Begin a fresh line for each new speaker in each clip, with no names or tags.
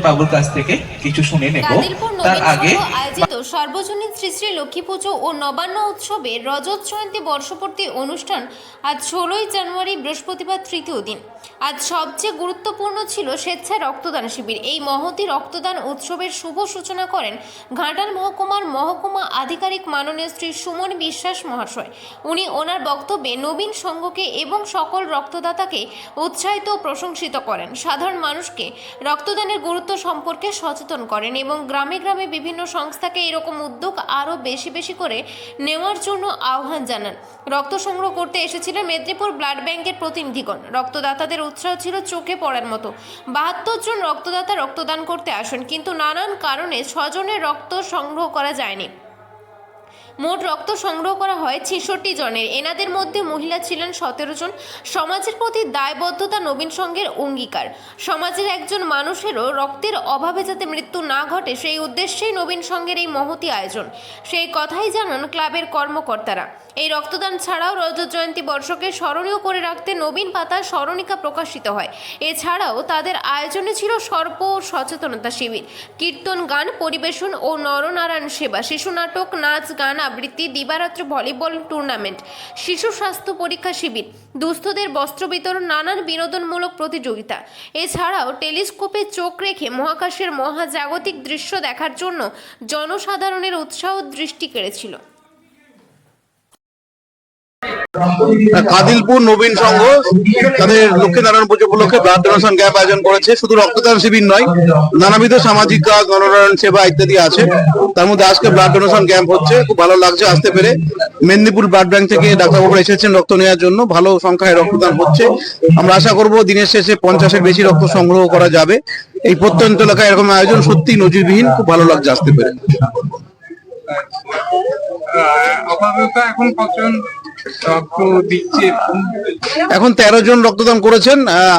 বাবুর কাছ থেকে কিছু শুনে নেব। তার আগে
আয়োজিত সর্বজনীন শ্রী শ্রী লক্ষ্মী পুজো ও নবান্ন উৎসবে রজত জয়ন্তী বর্ষপূর্তি অনুষ্ঠান আজ ষোলোই জানুয়ারি বৃহস্পতিবার তৃতীয় দিন। আজ সবচেয়ে গুরুত্বপূর্ণ ছিল স্বেচ্ছায় রক্তদান শিবির। এই মহতি রক্তদান উৎসবের শুভ সূচনা করেন ঘাটাল মহকুমার মহকুমা আধিকারিক মাননীয় শ্রী সুমন বিশ্বাস মহাশয়। উনি ওনার বক্তব্যে নবীন সংঘকে এবং সকল রক্তদাতাকে উৎসাহিত ও প্রশংসিত করেন। সাধারণ মানুষকে রক্তদানের গুরুত্ব সম্পর্কে সচেতন করেন এবং গ্রামে গ্রামে বিভিন্ন সংস্থাকে এরকম উদ্যোগ আরও বেশি বেশি করে নেওয়ার জন্য আহ্বান জানান। রক্ত সংগ্রহ করতে এসেছিলেন মেদিনীপুর ব্লাড ব্যাংকের প্রতিনিধিগণ। রক্তদাতাদের উৎসাহ ছিল চোখে পড়ার মতো। বাহাত্তর জন রক্তদাতা রক্তদান করতে আসেন, কিন্তু নানান কারণে ছজনের রক্ত সংগ্রহ করা যায়নি। মোট রক্ত সংগ্রহ করা হয় ছেষট্টি জনের। এনাদের মধ্যে মহিলা ছিলেন সতেরো জন। সমাজের প্রতি দায়বদ্ধতা নবীন সঙ্গের অঙ্গীকার। সমাজের একজন মানুষেরও রক্তের অভাবে যাতে মৃত্যু না ঘটে, সেই উদ্দেশ্যেই নবীন সঙ্গের এই মহতি আয়োজন। সেই কথাই জানান ক্লাবের কর্মকর্তারা। এই রক্তদান ছাড়াও রজত জয়ন্তী বর্ষকে স্মরণীয় করে রাখতে নবীন পাতার স্মরণিকা প্রকাশিত হয়। এছাড়াও তাদের আয়োজনে ছিল সর্ব সচেতনতা শিবির। কীর্তন গান, পরিবেশন ও নরনারায়ণ সেবা, শিশু নাটক, নাচ, গান আবৃত্তি দিবারাত্র ভলিবল টুর্নামেন্ট, শিশু স্বাস্থ্য পরীক্ষা শিবির, দুস্থদের বস্ত্র বিতরণ, নানান বিনোদনমূলক প্রতিযোগিতা। এছাড়াও টেলিস্কোপে চোখ রেখে মহাকাশের মহাজাগতিক দৃশ্য দেখার জন্য জনসাধারণের উৎসাহ দৃষ্টি কেড়েছিল।
কাদিলপুর নবীন সংঘ, তাদের লক্ষ্মীনারায়ণ পুজো উপলক্ষে ব্লাড ডোনেশন ক্যাম্প আয়োজন করেছে। শুধু রক্তদান শিবির নয়, নানাবিধ সামাজিক কাজ গণনারায়ণ সেবা ইত্যাদি আছে। তার মধ্যে আজকে ব্লাড ডোনেশন ক্যাম্প হচ্ছে, খুব ভালো লাগছে আসতে পেরে। মেদিনীপুর ব্লাড ব্যাংক থেকে ডাক্তারবাবুরা এসেছেন রক্ত নেওয়ার জন্য। ভালো সংখ্যায় রক্তদান হচ্ছে। আমরা আশা করব দিনের শেষে পঞ্চাশের বেশি রক্ত সংগ্রহ করা যাবে। এই প্রত্যন্ত এলাকায় এরকম আয়োজন সত্যি নজিরবিহীন, খুব ভালো লাগছে আসতে পেরে।
এখন দিচ্ছে
এখন তেরো জন রক্তদান করেছেন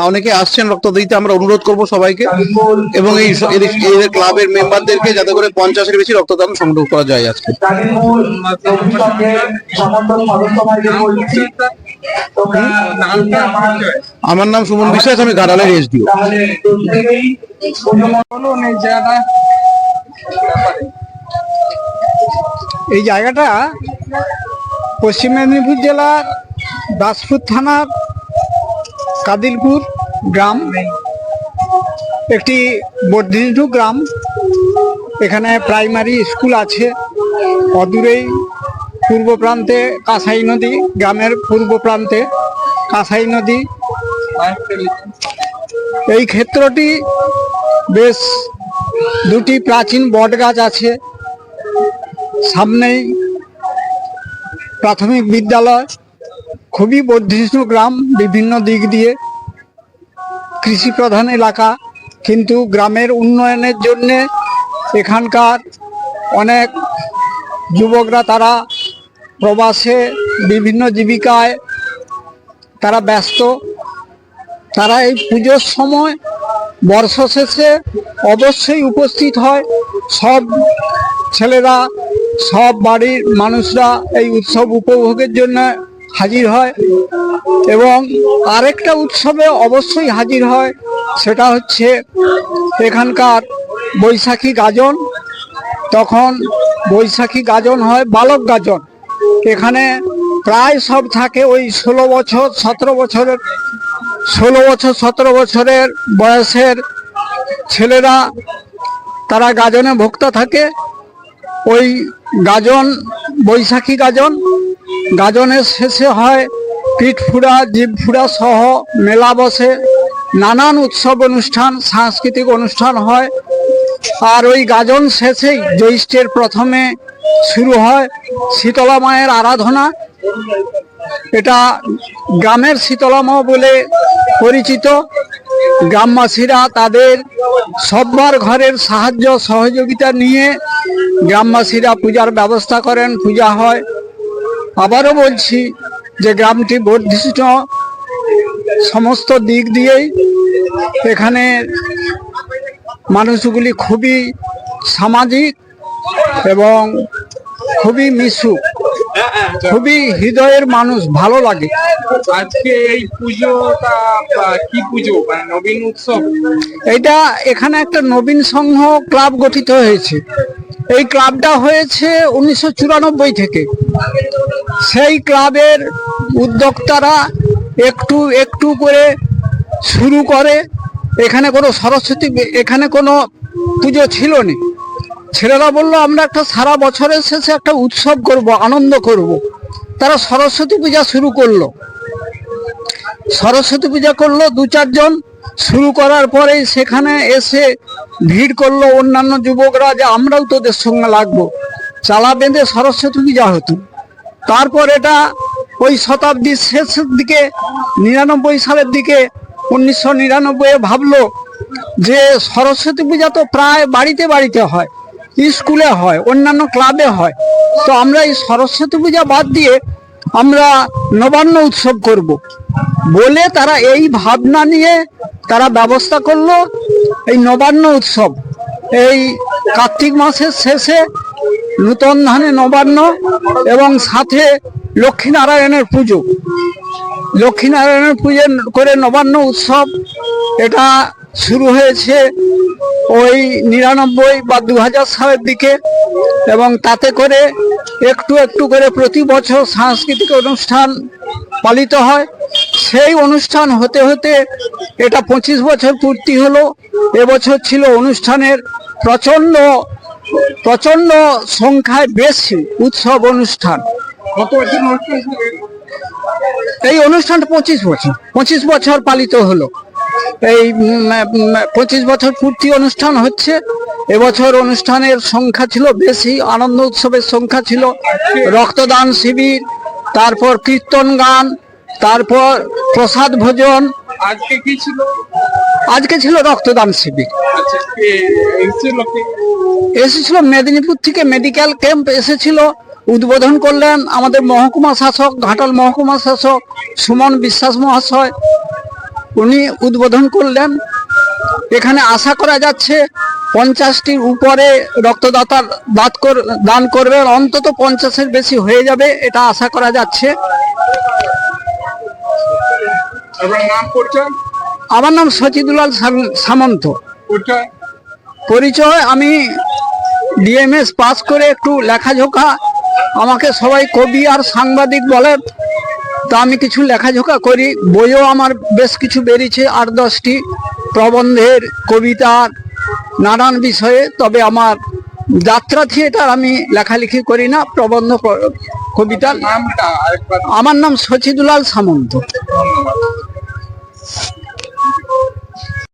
অনেকে আসছেন রক্ত দিতে, আমরা অনুরোধ করব সবাইকে এবং এই এদের ক্লাবের মেম্বারদেরকে যাতে করে পঞ্চাশের বেশি রক্তদান সংগ্রহ করা যায় আজকে আমার নাম সুমন বিশ্বাস, আমি
এই জায়গাটা ব্যাপারে।
এই জায়গাটা পশ্চিম মেদিনীপুর জেলার দাসপুর থানার কাদিলপুর গ্রাম। একটি বর্ধিষ্ণু গ্রাম। এখানে প্রাইমারি স্কুল আছে। অদূরেই পূর্ব প্রান্তে কাঁসাই নদী, গ্রামের পূর্ব প্রান্তে কাঁসাই নদী। এই ক্ষেত্রটি বেশ দুটি প্রাচীন বট গাছ আছে। সামনেই প্রাথমিক বিদ্যালয়, খুবই বর্ধিষ্ণু গ্রাম, বিভিন্ন দিক দিয়ে কৃষি প্রধান এলাকা। কিন্তু গ্রামের উন্নয়নের জন্যে এখানকার অনেক যুবকরা তারা প্রবাসে বিভিন্ন জীবিকায় তারা ব্যস্ত। তারা এই পুজোর সময় বর্ষ শেষে অবশ্যই উপস্থিত হয়। সব ছেলেরা সব বাড়ির মানুষরা এই উৎসব উপভোগের জন্য হাজির হয় এবং আরেকটা উৎসবে অবশ্যই হাজির হয় সেটা হচ্ছে এখানকার বৈশাখী গাজন। তখন বৈশাখী গাজন হয়, বালক গাজন। এখানে প্রায় সব থাকে ওই ষোলো বছর, সতেরো বছরের, ষোলো বছর, সতেরো বছরের বয়সের ছেলেরা তারা গাজনে ভোক্তা থাকে। ওই গাজন, বৈশাখী গাজন। গাজনের শেষে হয় পিঠ ফুড়া জীব ফুড়া সহ মেলা বসে। নানান উৎসব অনুষ্ঠান, সাংস্কৃতিক অনুষ্ঠান হয়। আর ওই গাজন শেষেই জ্যৈষ্ঠের প্রথমে শুরু হয় শীতলা মায়ের আরাধনা। এটা গ্রামের শীতলামা বলে পরিচিত। গ্রামবাসীরা তাদের সব্বার ঘরের সাহায্য, সহযোগিতা নিয়ে গ্রামবাসীরা পূজার ব্যবস্থা করেন, পূজা হয়। আবারও বলছি যে গ্রামটি বর্ধিষ্ঠ সমস্ত দিক দিয়েই এখানে মানুষগুলি খুবই সামাজিক এবং খুবই মিশুক। খুবই হৃদয়ের মানুষ ভালো লাগে।
আজকে এই পুজোটা কি পুজো? মানে নবীন উৎসব?
এটা এখানে একটা নবীন সংঘ ক্লাব গঠিত হয়েছে। এই ক্লাবটা হয়েছে উনিশশো চুরানব্বই থেকে। সেই ক্লাবের উদ্যোক্তারা একটু একটু করে শুরু করে। এখানে কোনো সরস্বতী এখানে কোনো পুজো ছিল না ছেলেরা বলল, আমরা একটা সারা বছরের শেষে একটা উৎসব করব, আনন্দ করব। তারা সরস্বতী পূজা শুরু করল। সরস্বতী পূজা করল দু চারজন। শুরু করার পরে সেখানে এসে ভিড় করল অন্যান্য যুবকরা যে, আমরাও তোদের সঙ্গে লাগবো। চালা বেঁধে সরস্বতী পূজা হতো। তারপর এটা ওই শতাব্দীর শেষের দিকে, নিরানব্বই সালের দিকে উনিশশো নিরানব্বই ভাবলো যে, সরস্বতী পূজা তো প্রায় বাড়িতে বাড়িতে হয়। স্কুলে হয়, অন্যান্য ক্লাবে হয়। তো আমরা এই সরস্বতী পূজা বাদ দিয়ে আমরা নবান্ন উৎসব করব। বলে তারা এই ভাবনা নিয়ে তারা ব্যবস্থা করল এই নবান্ন উৎসব। এই কার্তিক মাসের শেষে নূতন ধানে নবান্ন এবং সাথে লক্ষ্মীনারায়ণের পুজো। লক্ষ্মীনারায়ণের পুজো করে নবান্ন উৎসব, এটা শুরু হয়েছে ওই নিরানব্বই বা দু হাজার সালের দিকে এবং তাতে করে একটু একটু করে প্রতি বছর সাংস্কৃতিক অনুষ্ঠান পালিত হয়। সেই অনুষ্ঠান হতে হতে এটা পঁচিশ বছর পূর্তি হলো। এবছর ছিল অনুষ্ঠানের প্রচণ্ড প্রচণ্ড সংখ্যায় বেশি উৎসব অনুষ্ঠান। এই অনুষ্ঠানটা পঁচিশ বছর পঁচিশ বছর পালিত হলো। এই পঁচিশ বছর পূর্তি অনুষ্ঠান হচ্ছে। এবছর অনুষ্ঠানের সংখ্যা ছিল বেশি আনন্দ উৎসবের সংখ্যা ছিল। রক্তদান শিবির তারপর কীর্তন গান তারপর প্রসাদ ভোজন।
আজকে কি ছিল?
আজকে ছিল রক্তদান শিবির।
আচ্ছা? এসেছিল
মেদিনীপুর থেকে মেডিকেল ক্যাম্প এসেছিল। উদ্বোধন করলেন আমাদের মহকুমা শাসক ঘাটাল মহকুমা শাসক সুমন বিশ্বাস মহাশয়। উনি উদ্বোধন করলেন। এখানে আশা করা যাচ্ছে পঞ্চাশটির উপরে রক্তদাতার দাঁত কর দান করবেন অন্তত পঞ্চাশের বেশি হয়ে যাবে এটা আশা করা যাচ্ছে। আমার নাম সচিদুলাল সামন্ত।
পরিচয়?
পরিচয় আমি ডিএমএস পাস করে একটু লেখাঝোকা। আমাকে সবাই কবি আর সাংবাদিক বলে। তা আমি কিছু লেখাঝোকা করি বইও আমার বেশ কিছু বেরিয়েছে আট দশটি প্রবন্ধের কবিতার নানান বিষয়ে। তবে আমার যাত্রা থিয়েটার আমি লেখালেখি করি না প্রবন্ধ কবিতা
নামটা
আমার নাম সচিদুলাল সামন্ত।